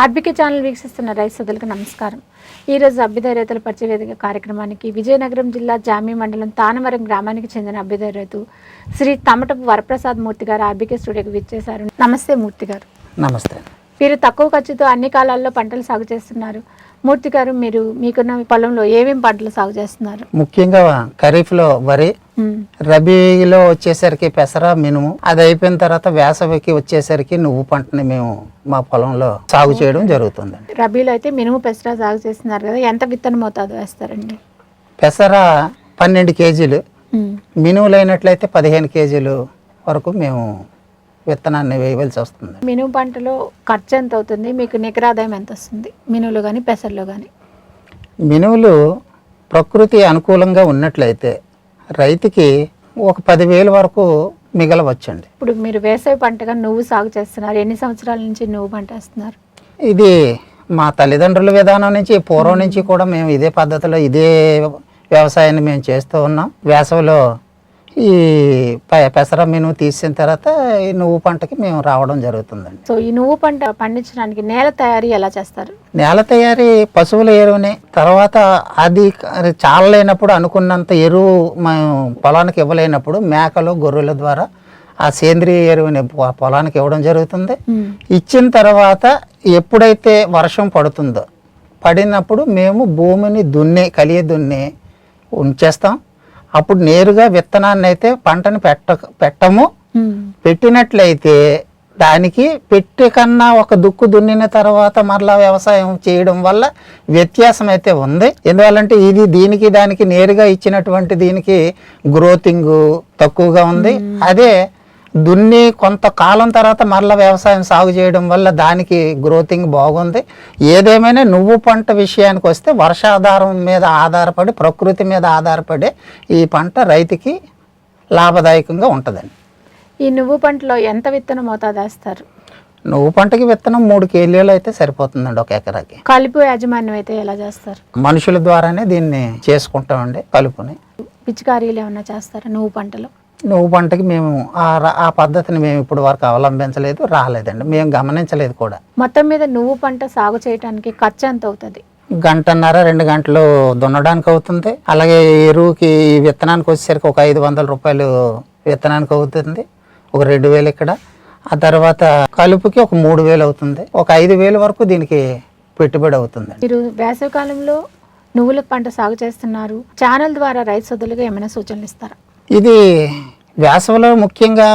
RBK channel వీక్షిస్తున్న రైతు సోదరులకు నమస్కారం ఈరోజు అభ్యుదయ రైతుల పరిచయ వేదిక కార్యక్రమానికి విజయనగరం జిల్లా జామి మండలం తానవరం గ్రామానికి చెందిన అభ్యుదయ రైతు శ్రీ తమటపు వరప్రసాద్ మూర్తి గారు ఆర్బికే స్టూడియోకి విచ్చేశారు. నమస్తే మూర్తి గారు. నమస్తే. మీరు తక్కువ ఖర్చుతో అన్ని కాలాల్లో పంటలు సాగు చేస్తున్నారు. మూర్తి గారు మీరు మీకున్న పొలంలో ఏమేమి పంటలు సాగు చేస్తున్నారు? ముఖ్యంగా ఖరీఫ్లో వరి రబీలో వచ్చేసరికి పెసర మినుము. అది అయిపోయిన తర్వాత వేసవికి వచ్చేసరికి నువ్వు పంటని మేము మా పొలంలో సాగు చేయడం జరుగుతుందండి. రబీలో అయితే మినుము పెసర సాగు చేస్తున్నారు కదా ఎంత విత్తనం మోతాదు వేస్తారండి? పెసర పన్నెండు కేజీలు ఉమ్, మినుములు అయినట్లయితే పదిహేను కేజీలు వరకు మేము విత్తనాన్ని వేయవలసి వస్తుంది. మినుము పంటలో ఖర్చు ఎంత అవుతుంది? మీకు నికరాదాయం ఎంత వస్తుంది? మినువులు కానీ పెసర్లో కానీ మినుములు ప్రకృతి అనుకూలంగా ఉన్నట్లయితే రైతుకి ఒక పదివేలు వరకు మిగలవచ్చండి. ఇప్పుడు మీరు వేసవి పంటగా నువ్వు సాగు చేస్తున్నారు. ఎన్ని సంవత్సరాల నుంచి నువ్వు పంట వేస్తున్నారు? ఇది మా తల్లిదండ్రుల విధానం నుంచి పూర్వం నుంచి కూడా మేము ఇదే పద్ధతిలో ఇదే వ్యవసాయాన్ని మేము చేస్తూ ఉన్నాం. వేసవిలో ఈ పె- పెసర మినుము తీసిన తర్వాత ఈ నువ్వు పంటకి మేము రావడం జరుగుతుందండి. సో ఈ నువ్వు పంట పండించడానికి నేల తయారీ ఎలా చేస్తారు? నేల తయారీ పశువుల ఎరువుని. తర్వాత అది చాలలేనప్పుడు అనుకున్నంత ఎరువు మేము పొలానికి ఇవ్వలేనప్పుడు మేకలు గొర్రెల ద్వారా ఆ సేంద్రియ ఎరువుని పొలానికి ఇవ్వడం జరుగుతుంది. ఇచ్చిన తర్వాత ఎప్పుడైతే వర్షం పడుతుందో పడినప్పుడు మేము భూమిని దున్ని కలియ దున్ని ఉంచేస్తాం. అప్పుడు నేరుగా విత్తనాన్ని అయితే పంటని పెట్ట పెట్టము. పెట్టినట్లయితే దానికి పెట్టి కన్నా ఒక దుక్కు దున్నిన తర్వాత మరలా వ్యవసాయం చేయడం వల్ల వ్యత్యాసం అయితే ఉంది. ఎందువల్లంటే ఇది దీనికి దానికి నేరుగా ఇచ్చినటువంటి దీనికి గ్రోతింగ్ తక్కువగా ఉంది. అదే దున్ని కొంతకాలం తర్వాత మరలా వ్యవసాయం సాగు చేయడం వల్ల దానికి గ్రోతింగ్ బాగుంది. ఏదేమైనా నువ్వు పంట విషయానికి వస్తే వర్షాధారం మీద ఆధారపడి ప్రకృతి మీద ఆధారపడే ఈ పంట రైతుకి లాభదాయకంగా ఉంటుందండి. ఈ నువ్వు పంటలో ఎంత విత్తనం మోతాదు వేస్తారు? నువ్వు పంటకి విత్తనం మూడు కేజీలు అయితే సరిపోతుందండి ఒక ఎకరాకి. కలుపు యాజమాన్యం అయితే ఎలా చేస్తారు? మనుషుల ద్వారానే దీన్ని చేసుకుంటామండి కలుపుని. పిచికారీలు ఏమన్నా చేస్తారా నువ్వు పంటలో? నువ్వు పంటకి మేము ఆ పద్ధతిని మేము ఇప్పుడు వరకు అవలంబించలేదు రాలేదండి. మేము గమనించలేదు కూడా. మొత్తం మీద నువ్వు పంట సాగు చేయడానికి ఖర్చు ఎంత అవుతుంది? గంటన్నర రెండు గంటలు దున్నడానికి అవుతుంది. అలాగే ఎరువుకి విత్తనానికి వచ్చేసరికి ఒక ఐదు వందల రూపాయలు విత్తనానికి అవుతుంది. ఒక రెండు వేలు ఇక్కడ. ఆ తర్వాత కలుపుకి ఒక మూడు వేలు అవుతుంది. ఒక ఐదు వేలు వరకు దీనికి పెట్టుబడి అవుతుంది మీరు వేసవి కాలంలో నువ్వుల పంట సాగు చేస్తున్నారు. ఛానల్ ద్వారా రైతు సోదరులుగా ఏమైనా సూచనలు ఇస్తారా? ఇది వేసవిలో ముఖ్యంగా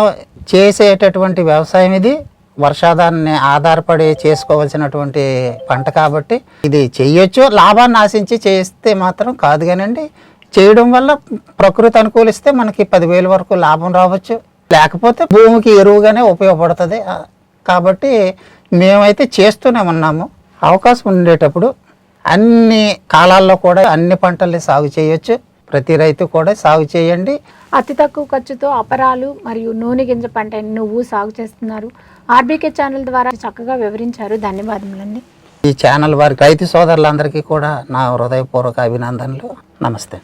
చేసేటటువంటి వ్యవసాయం ఇది. వర్షాధారాన్ని ఆధారపడి చేసుకోవాల్సినటువంటి పంట కాబట్టి ఇది చేయొచ్చు. లాభాన్ని ఆశించి చేస్తే మాత్రం కాదు కానండి. చేయడం వల్ల ప్రకృతి అనుకూలిస్తే మనకి పదివేల వరకు లాభం రావచ్చు. లేకపోతే భూమికి ఎరువుగానే ఉపయోగపడుతుంది. కాబట్టి మేమైతే చేస్తూనే ఉన్నాము. అవకాశం ఉండేటప్పుడు అన్ని కాలాల్లో కూడా అన్ని పంటల్ని సాగు చేయొచ్చు. ప్రతి రైతు కూడా సాగు చేయండి. అతి తక్కువ ఖర్చుతో అపరాలు మరియు నూనె గింజ పంట నువ్వు సాగు చేస్తున్నారు? ఆర్బీకే ఛానల్ ద్వారా చక్కగా వివరించారు. ధన్యవాదములండి. ఈ ఛానల్ వారి రైతు సోదరులందరికీ కూడా నా హృదయపూర్వక అభినందనలు. నమస్తే.